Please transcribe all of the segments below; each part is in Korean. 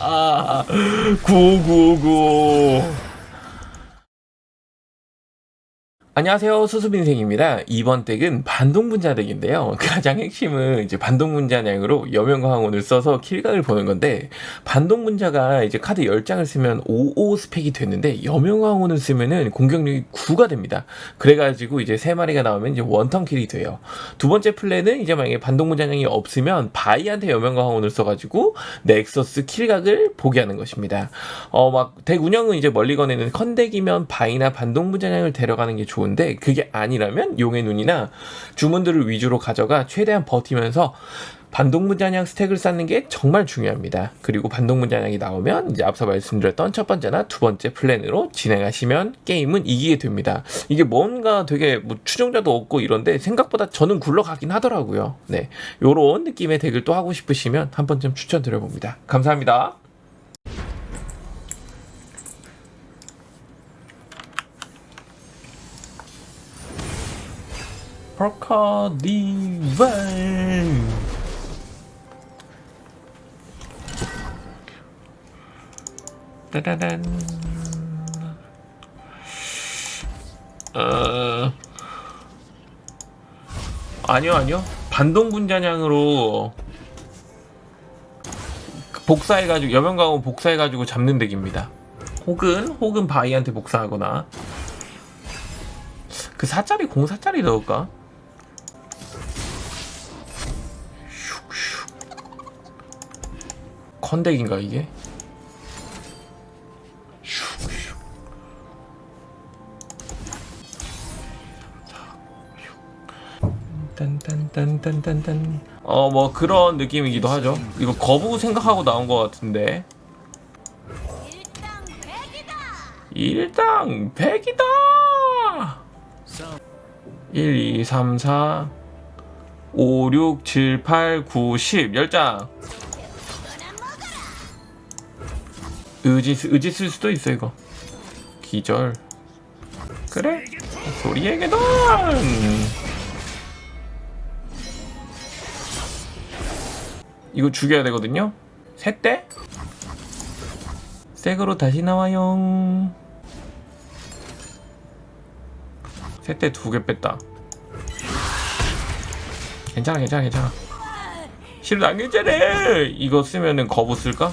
아, 9999 안녕하세요 수수빈생입니다. 이번 덱은 반동분자 덱인데요. 가장 핵심은 이제 반동분자량으로 여명광원을 써서 킬각을 보는 건데 반동분자가 이제 카드 10장을 쓰면 55 스펙이 되는데 여명광원을 쓰면은 공격력이 9가 됩니다. 그래가지고 이제 3마리가 나오면 이제 원턴 킬이 돼요. 두 번째 플랜은 이제 만약에 반동분자량이 없으면 바이한테 여명광원을 써가지고 넥서스 킬각을 보게 하는 것입니다. 어 막 덱 운영은 이제 멀리 건에는 컨덱이면 바이나 반동분자량을 데려가는 게 좋은 데 그게 아니라면 용의 눈이나 주문들을 위주로 가져가 최대한 버티면서 반동분자량 스택을 쌓는 게 정말 중요합니다. 그리고 반동분자량이 나오면 이제 앞서 말씀드렸던 첫 번째나 두 번째 플랜으로 진행하시면 게임은 이기게 됩니다. 이게 뭔가 되게 뭐 추종자도 없고 이런데 생각보다 저는 굴러가긴 하더라고요. 네, 요런 느낌의 덱을 또 하고 싶으시면 한 번쯤 추천드려봅니다. 감사합니다. 카디발 따다단 어 아니요 아니요. 반동 분자량으로 복사해가지고 여명가고 복사해가지고 잡는 덱입니다. 혹은 혹은 바이한테 복사하거나. 그 4짜리 04짜리 넣을까? 컨덱인가 이게? 슉슉. 딴딴딴딴딴딴. 어 뭐 그런 느낌이기도 하죠. 이거 거부 생각하고 나온 것 같은데. 일당 100이다! 1, 2, 3, 4 5, 6, 7, 8, 9, 10 10장 의지, 쓰- 의지 쓸 수도 있어 이거. 기절. 그래. 소리에게도. 이거 죽여야 되거든요. 셋대. 색으로 다시 나와요. 셋대 두 개 뺐다. 괜찮아 괜찮아 괜찮아. 실은 안 괜찮아 이거 쓰면은 거부 쓸까?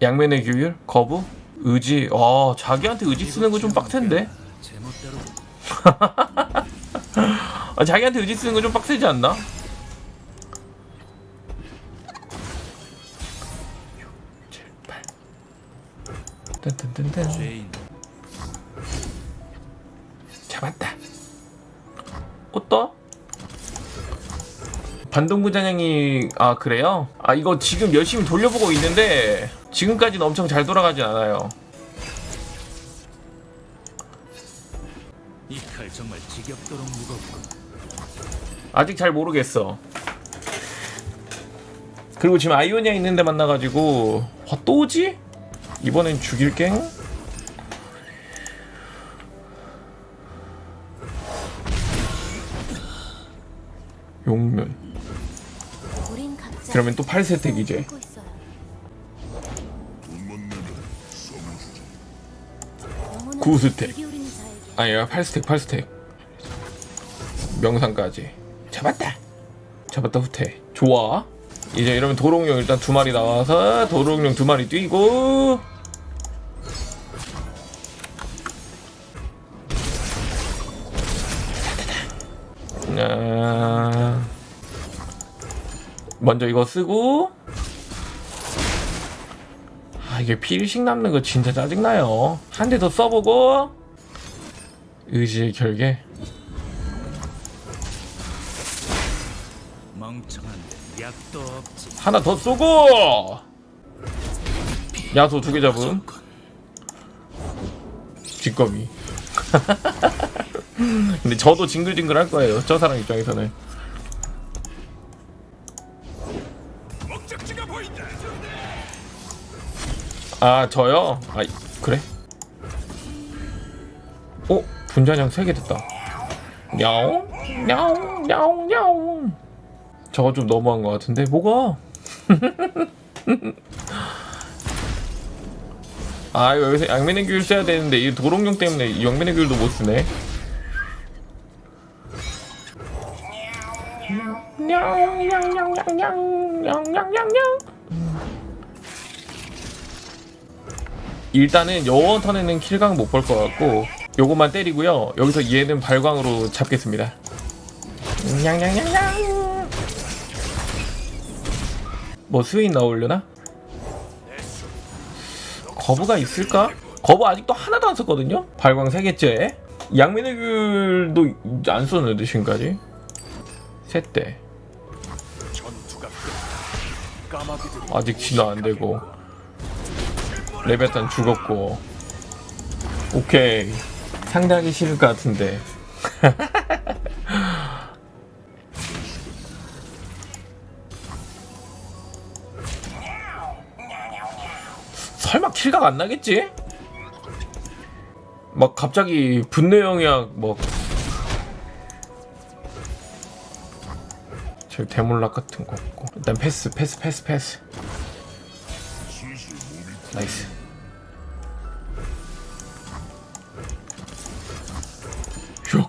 양면의 규율? 거부? 의지? 아 자기한테 의지 쓰는 거 좀 빡센데? 아, 자기한테 의지 쓰는 거 좀 빡세지 않나? 딴딴딴딴 잡았다 옷도? 반동부장량이 아 그래요? 아 이거 지금 열심히 돌려보고 있는데 지금까지는 엄청 잘 돌아가진 않아요. 이 칼 정말 지겹도록 무겁고 아직 잘 모르겠어. 그리고 지금 아이오니아 있는데 만나가지고 와 또지? 이번엔 죽일게 용면. 그러면 또 8세택 이제 살고 있어요. 영혼은 구스택. 길이 우리는 자에게 아니야 8스택 8스택. 명상까지. 잡았다. 잡았다 후퇴. 좋아. 이제 이러면 도롱뇽 일단 두 마리 나와서 도롱뇽 두 마리 뛰고. 아, 먼저 이거 쓰고 아 이게 필식 남는 거 진짜 짜증나요. 한 대 더 써보고. 의지의 결계. 하나 더 쏘고. 야소 두 개 잡음. 뒷검이. 근데 저도 징글징글 할 거예요. 저 사람 입장에서는 아 저요? 아 그래? 어? 분자량 3개 됐다 야옹 야옹 야옹 야옹 저거 좀 너무한 것 같은데 뭐가 아 이거 여기서 양면의 귤 써야 되는데 이 도롱뇽 때문에 이 양면의 귤도 못 쓰네. 일단은 여원 턴에는 킬각 못볼 것 같고 요것만 때리고요. 여기서 얘는 발광으로 잡겠습니다. 냥냥냥냥. 뭐 스윙 나오려나? 거부가 있을까? 거부 아직도 하나도 안 썼거든요? 발광 3개째 양면의 귤도 안 썼는데 지금까지 끝. 까마귀들이 아직 진화 안 되고 레베탄 죽었고. 오케이. 상당히 싫을 것 같은데. 설마 킬각 안 나겠지? 막 갑자기 분노 영약 뭐. 저 대몰락 같은 거 없고. 일단 패스 패스 패스 패스 나이스. 휴.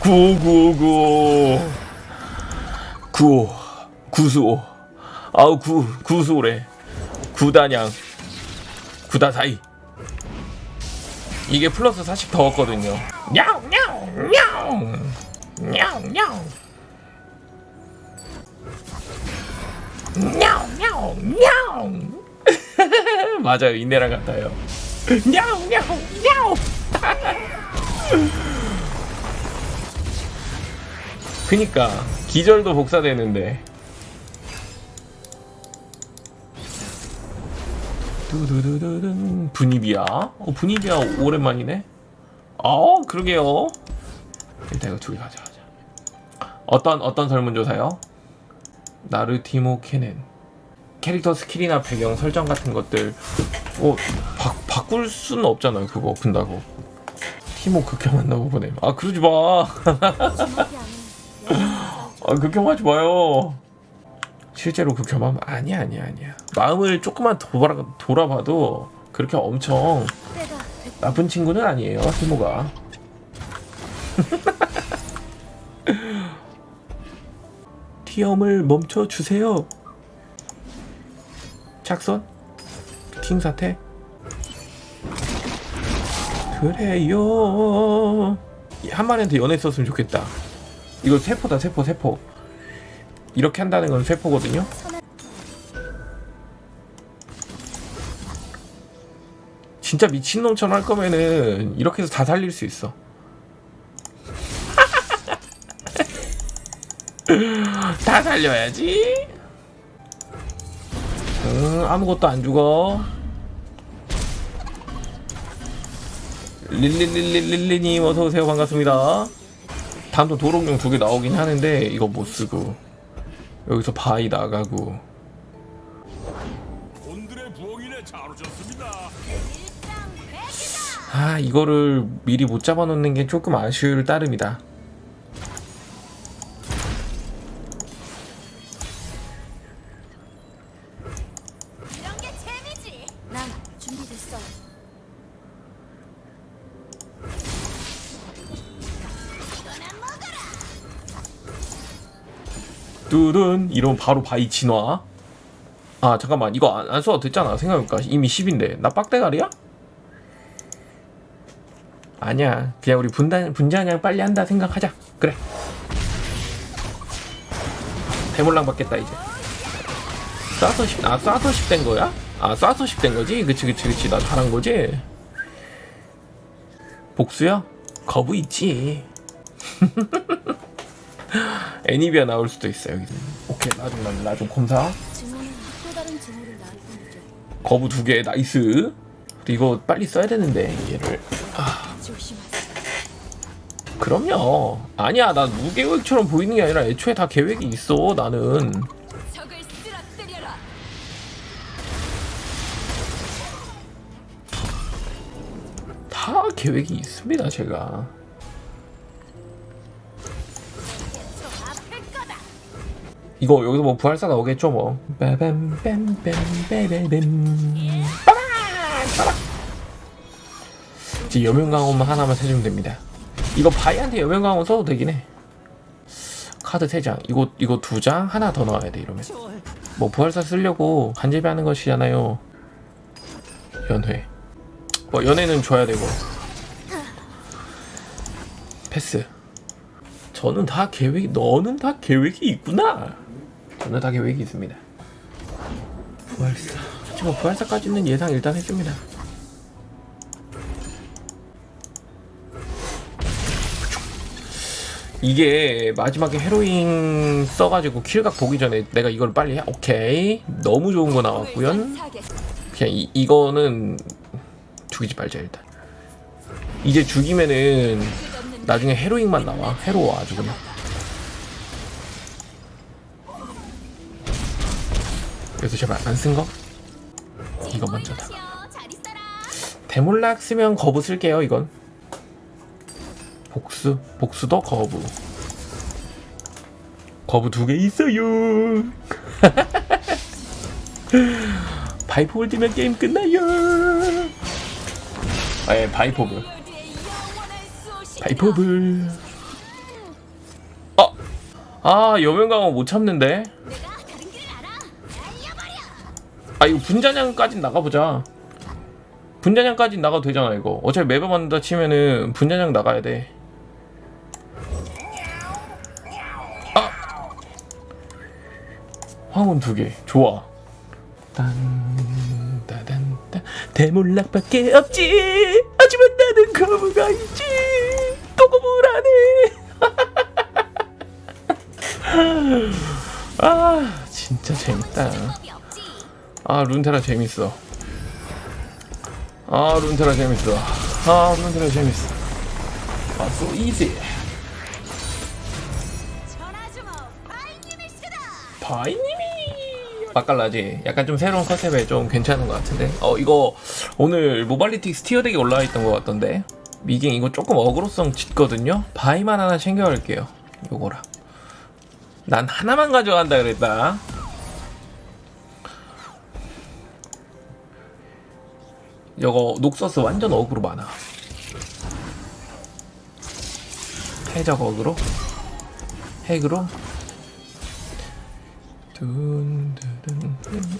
구구구 구 구수 아우 구 구수래. 구단양. 구다사이. 이게 플러스 40 더웠거든요. 냐옹 냐옹 냐옹 냐옹 냐옹 냐옹냐옹 맞아요. 이내랑 같아요. 냐옹냐옹냐옹. 그니까 기절도 복사되는데. 두두두두둔. 분위비야? 어 분위비야 오랜만이네? 어 그러게요. 일단 이거 둘이 가져가자. 어떤 어떤 설문조사요? 나르티모 케넨 캐릭터 스킬이나 배경 설정 같은 것들 어 바, 바꿀 수는 없잖아요 그거 본다고 티모 극혐한나 보네 아 그러지 마 주먹이 아닌 여행을 싸우죠. 아, 극혐하지 마요. 실제로 극혐하면 아니야, 아니야, 아니야. 마음을 조금만 돌아, 돌아봐도 그렇게 엄청 나쁜 친구는 아니에요, 티모가. 티엄을 멈춰 주세요. 착선? 킹 사태? 그래요. 한 마리한테 연애 썼으면 좋겠다. 이거 세포다, 세포, 세포. 이렇게 한다는 건 세포거든요. 진짜 미친놈처럼 할 거면은 이렇게 해서 다 살릴 수 있어. 다 살려야지. 응, 아무것도 안 죽어. 릴릴릴릴릴리님 어서 오세요 반갑습니다. 다음도 도롱뇽 두 개 나오긴 하는데 이거 못 쓰고 여기서 바위 나가고. 아 이거를 미리 못 잡아놓는 게 조금 아쉬울 따름이다. 뚜둔 이러면 바로 바위 진화. 아 잠깐만 이거 안, 안 써도 됐잖아 생각해볼까 이미 10인데 나 빡대가리야? 아니야 그냥 우리 분단 분자냥 빨리 한다 생각하자 그래 대물랑 받겠다 이제 쏴서 10, 아 쏴서 10된 거야? 아 쏴서 10된 거지? 그치 그치 그치 나 잘한 거지? 복수야? 거부 있지 애니비아 나올 수도 있어 여기는 오케이 나좀 나좀 검사 낳을 뿐이죠. 거부 두 개 나이스 이거 빨리 써야 되는데 얘를 조심하세요. 그럼요 아니야 나 무계획처럼 보이는 게 아니라 애초에 다 계획이 있어 나는. 다 계획이 있습니다 제가 이거 여기서 뭐 부활사 나오겠죠 뭐. 빠밤! 빠밤! 이제 여명강호만 하나만 세주면 됩니다. 이거 바이한테 여명강호 써도 되긴 해. 카드 3장. 이거 이거 2장 하나 더 넣어야 돼 이러면. 뭐 부활사 쓰려고 간제비 하는 것이잖아요. 연회. 뭐 연회는 줘야 되고. 패스. 저는 다 계획이 너는 다 계획이 있구나. 저는 다 계획이 있습니다. 부활사. 솔직히 뭐 부활사까지는 예상 일단 해줍니다. 이게 마지막에 헤로인 써가지고 킬각 보기 전에 내가 이걸 빨리 해. 오케이. 너무 좋은 거 나왔고요. 사게. 그냥 이, 이거는 죽이지 말자 일단. 이제 죽이면은 나중에 헤로잉만 나와. 헤로워 아주 그냥. 그래서 제발 안 쓴 거? 이거. 잘 있어라. 데몰락 쓰면 거부 쓸게요 이건. 복수, 복수도 거부. 거부 두 개 있어요. 바이포를 뛰면 게임 끝나요. 아, 예, 바이포브. 모두의 영원한 수호신이다. 바이포브. 어, 아 여명강호 못 참는데. 아 이거 분자냥까지 나가보자. 분자냥까지 나가도 되잖아 이거. 어차피 매번 만다 치면은 분자냥 나가야 돼. 아, 황혼 두 개. 좋아. 딴 따단 따 대몰락밖에 없지. 하지만 나는 거부가 있지. 또 거부를 하네. 아 진짜 재밌다. 아 룬테라 재밌어. 아 룬테라 재밌어. 아 룬테라 재밌어. 아 전화주모 바이님이시다. 바이님이! 맛깔나지? 약간 좀 새로운 컨셉에 좀 괜찮은 것 같은데? 어 이거 오늘 모발리틱 스티어 덱이 올라와 있던 것 같던데? 미깅 이거 조금 어그로성 짙거든요? 바이만 하나 챙겨갈게요. 요거랑. 난 하나만 가져간다 그랬다 이거 녹서스 완전 어그로 많아. 해적 어그로? 핵으로?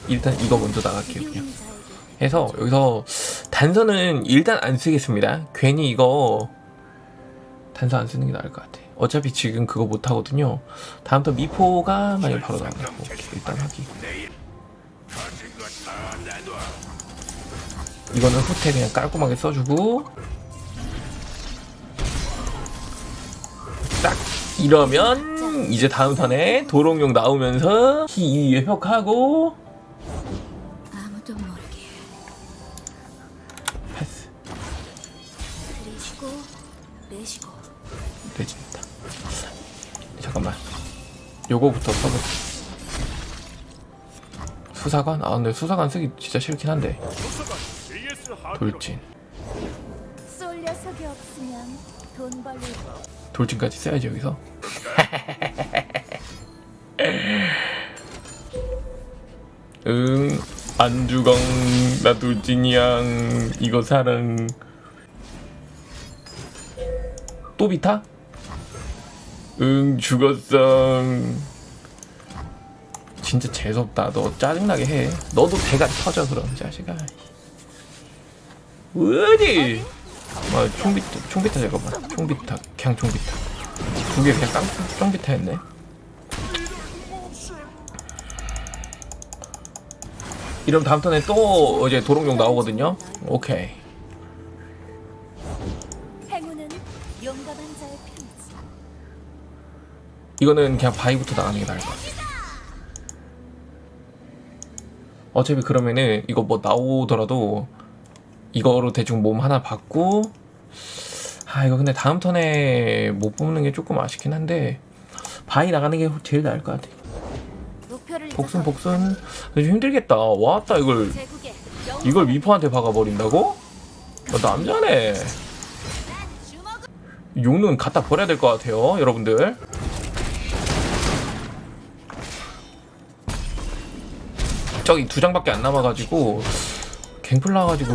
일단 이거 먼저 나갈게요 그냥. 해서 여기서 단서는 일단 안 쓰겠습니다. 괜히 이거 단서 안 쓰는 게 나을 것 같아. 어차피 지금 그거 못 하거든요. 다음부터 미포가 만약 바로 오케이, 일단 하기 이거는 후퇴 그냥 깔끔하게 써주고. 딱 이러면 이제 다음 턴에 도롱뇽 나오면서 히 회복하고 아무도 모르게. 패스. 돼지겠다. 잠깐만. 요거부터 써보자. 수사관? 아 근데 수사관 쓰기 진짜 싫긴 한데 돌진. 쏠 녀석이 없으면 돈 벌릴 돌진까지 써야지 여기서. 응 안주광 나 돌진이양 이거 사랑. 또 비타? 응 죽었어. 진짜 재수없다. 너 짜증나게 해. 너도 대가 터져 그럼 자식아 어디 아, 총비타, 총비타 잠깐만. 총비타, 그냥 총비타. 두 개 그냥 깡, 총비타 했네. 이러면 다음 턴에 또 이제 도롱뇽 나오거든요. 오케이. 이거는 그냥 바위부터 나가는 게 나을 것 같아. 어차피 그러면은 이거 뭐 나오더라도 이거로 대충 몸 하나 받고 아 이거 근데 다음 턴에 못 뽑는 게 조금 아쉽긴 한데 바위 나가는 게 제일 나을 것 같아. 복순 복순 근데 좀 힘들겠다. 왔다 이걸 이걸 미포한테 박아버린다고? 어, 남자네. 용는 갖다 버려야 될 것 같아요, 여러분들. 저기 두 장밖에 안 남아가지고 갱플 나가지고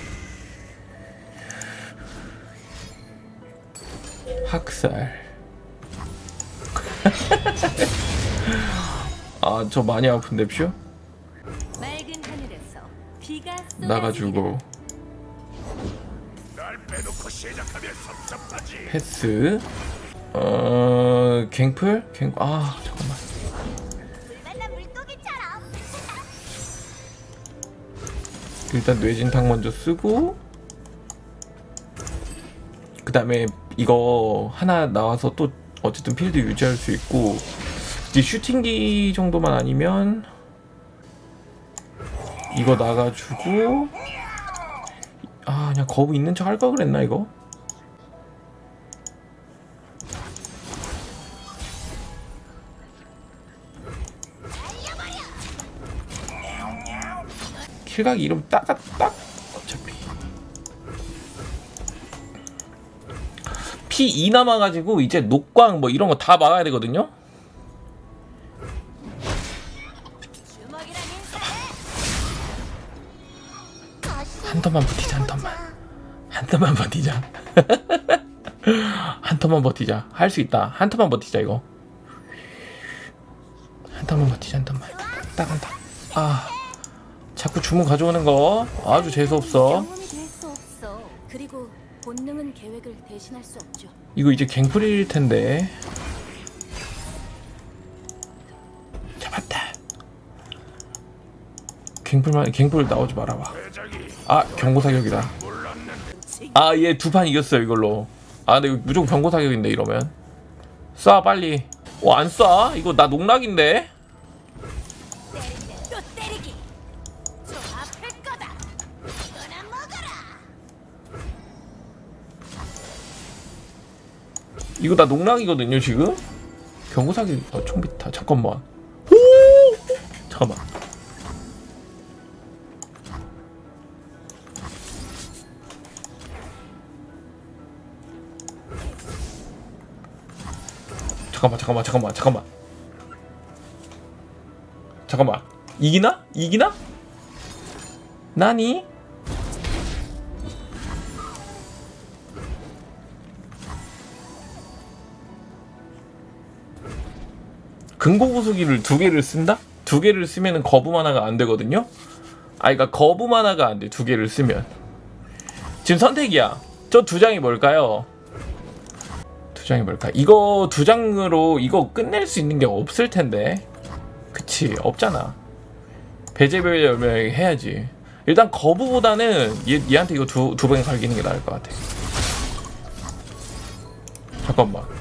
학살. 아 저 많이 아픈데 퓨? 나가주고. 패스. 어... 갱플? 갱... 아 잠깐만. 일단 뇌진탕 먼저 쓰고. 그 다음에 이거 하나 나와서 또 어쨌든 필드 유지할 수 있고 이제 슈팅기 정도만 아니면 이거 나가주고 아 그냥 거부 있는 척 할 걸 그랬나 이거? 킬각 이름 딱딱 P2 남아가지고 이제 녹광 뭐 이런 거 다 막아야 되거든요. 한 턴만 버티자 한 턴만. 한 턴만 버티자. 한 턴만 버티자. 할 수 있다. 한 턴만 버티자 이거. 한 턴만 버티자 한 턴만. 딱 한턴아 자꾸 주문 가져오는 거 아주 재수없어. 본능은 계획을 대신할 수 없죠. 이거 이제 갱플일 텐데. 잡았다. 갱플만 갱플 나오지 말아봐. 아 경고 사격이다. 아 얘 두 판 이겼어요 이걸로. 아 근데 이거 무조건 경고 사격인데 이러면. 쏴 빨리. 어안 쏴? 이거 나 농락인데 이거 나 농락이거든요 지금 경고 사격 어, 총비타 잠깐만 오! 잠깐만 잠깐만 잠깐만 잠깐만 잠깐만 잠깐만 이기나? 이기나? 나니? 근고부수기를 두 개를 쓴다? 두 개를 쓰면은 거부 만화가 안 되거든요? 아, 그러니까 거부 만화가 안 돼. 두 개를 쓰면. 지금 선택이야. 저 두 장이 뭘까요? 두 장이 뭘까? 이거 두 장으로 이거 끝낼 수 있는 게 없을 텐데. 그치, 없잖아. 배제별 열명 해야지. 일단 거부보다는 얘, 얘한테 이거 두, 두 방에 갈기는 게 나을 것 같아. 잠깐만.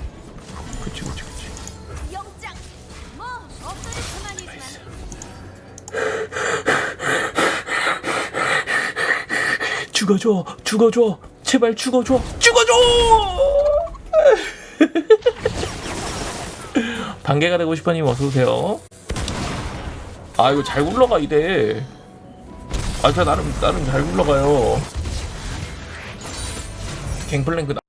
죽어줘 죽어줘 제발 죽어줘 죽어줘! 반개가 되고 싶으님 어서오세요. 아 이거 잘 굴러가 이대. 아저 나름 나름 잘 굴러가요. 갱플랭크